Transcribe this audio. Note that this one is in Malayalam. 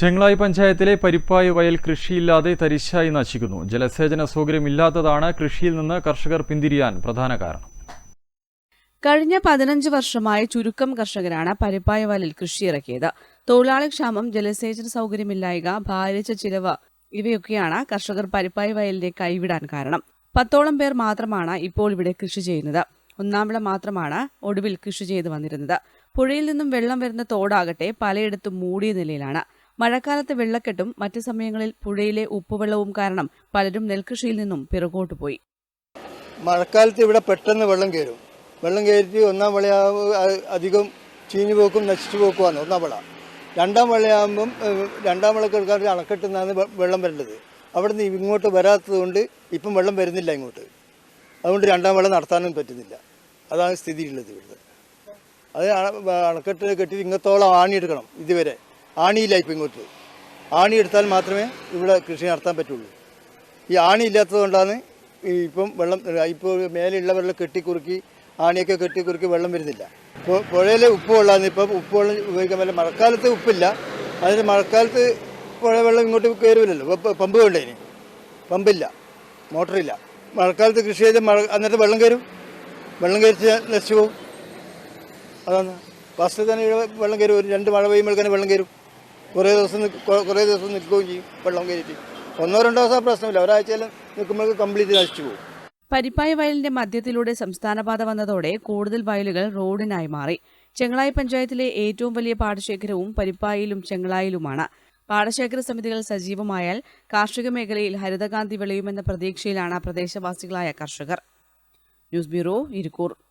ചെങ്ങളായി പഞ്ചായത്തിലെ പരിപ്പായ വയൽ കൃഷിയില്ലാതെ തരിശായി നശിക്കുന്നു. ജലസേചന സൗകര്യമില്ലാത്തതാണ് കൃഷിയിൽ നിന്ന് കർഷകർ പിന്തിരിയാൻ പ്രധാന കാരണം. കഴിഞ്ഞ പതിനഞ്ച് വർഷമായി ചുരുക്കം കർഷകരാണ് പരിപ്പായ വയലിൽ കൃഷിയിറക്കിയത്. തൊഴിലാളി ക്ഷാമം ജലസേചന സൗകര്യമില്ലായ്ക ഭാരിച്ച ചിലവ് ഇവയൊക്കെയാണ് കർഷകർ പരിപ്പായ വയലിനെ കൈവിടാൻ കാരണം. പത്തോളം പേർ മാത്രമാണ് ഇപ്പോൾ ഇവിടെ കൃഷി ചെയ്യുന്നത്. ഒന്നാം വിള മാത്രമാണ് ഒടുവിൽ കൃഷി ചെയ്തു വന്നിരുന്നത്. പുഴയിൽ നിന്നും വെള്ളം വരുന്ന തോടാകട്ടെ പലയിടത്തും മൂടിയ നിലയിലാണ്. മഴക്കാലത്ത് വെള്ളക്കെട്ടും മറ്റു സമയങ്ങളിൽ പുഴയിലെ ഉപ്പുവെള്ളവും കാരണം പലരും നെൽകൃഷിയിൽ നിന്നും പിറകോട്ട് പോയി. മഴക്കാലത്ത് ഇവിടെ പെട്ടെന്ന് വെള്ളം കയറും. വെള്ളം കയറ്റി ഒന്നാം വിളയാകുമ്പോൾ അധികം ചീഞ്ഞു പോക്കും നശിച്ചു പോക്കുമാണ് ഒന്നാം വിള. രണ്ടാം വിളയാകുമ്പം രണ്ടാം വിളക്ക് എടുക്കാൻ അണക്കെട്ടിൽ നിന്നാണ് വെള്ളം വരേണ്ടത്. അവിടെ നിന്ന് ഇങ്ങോട്ട് വരാത്തതുകൊണ്ട് ഇപ്പം വെള്ളം വരുന്നില്ല ഇങ്ങോട്ട്. അതുകൊണ്ട് രണ്ടാം വിള നടത്താനും പറ്റുന്നില്ല. അതാണ് സ്ഥിതിയുള്ളത് ഇവിടുത്തെ. അത് അണക്കെട്ടിൽ അണക്കെട്ട് കെട്ടി ഇങ്ങത്തോളം ആണിയെടുക്കണം ഇതുവരെ. ആണിയില്ല ഇപ്പം ഇങ്ങോട്ട്. ആണി എടുത്താൽ മാത്രമേ ഇവിടെ കൃഷി നടത്താൻ പറ്റുള്ളൂ. ഈ ആണി ഇല്ലാത്തതുകൊണ്ടാണ് ഇപ്പം വെള്ളം ഇപ്പോൾ മേലെയുള്ള വെള്ളം കെട്ടിക്കുറുക്കി ആണിയൊക്കെ കെട്ടിക്കുറുക്കി വെള്ളം വരുന്നില്ല. ഇപ്പോൾ പുഴയിലെ ഉപ്പ് വെള്ളമാണ് ഇപ്പം ഉപ്പ് വെള്ളം ഉപയോഗിക്കാൻ പറ്റില്ല. മഴക്കാലത്ത് ഉപ്പില്ല. അതിന് മഴക്കാലത്ത് പുഴ വെള്ളം ഇങ്ങോട്ട് കയറില്ലല്ലോ. പമ്പ് വേണ്ടേ ഇനി? പമ്പില്ല. മോട്ടറില്ല. മഴക്കാലത്ത് കൃഷി ചെയ്ത് മഴ അന്നേരത്തെ വെള്ളം കയറും. വെള്ളം കയറിച്ച് നശിച്ചു പോകും. അതാണ്. ഫസ്റ്റ് തന്നെ വെള്ളം കയറും. ഒരു രണ്ട് മഴ പെയ്യുമ്പോഴേക്കാണ് വെള്ളം കയറും. കുറേ ദിവസം കുറേ ദിവസം നിൽക്കുകയും ചെയ്യും വെള്ളം കയറ്റി ഒന്നോ രണ്ടോ ദിവസം പ്രശ്നമില്ല. ഒരാഴ്ചയിൽ നിൽക്കുമ്പോഴേക്ക് കംപ്ലീറ്റ് നശിച്ചു പോകും. പരിപ്പായ വയലിന്റെ മധ്യത്തിലൂടെ സംസ്ഥാനപാത വന്നതോടെ കൂടുതൽ വയലുകൾ റോഡിനായി മാറി. ചെങ്ങളായി പഞ്ചായത്തിലെ ഏറ്റവും വലിയ പാടശേഖരവും പരിപ്പായിലും ചെങ്ങളായിലുമാണ്. പാടശേഖര സമിതികൾ സജീവമായാൽ കാർഷിക മേഖലയിൽ ഹരിതകാന്തി വിളയുമെന്ന പ്രതീക്ഷയിലാണ് പ്രദേശവാസികളായ കർഷകർ. News bureau Irikkur.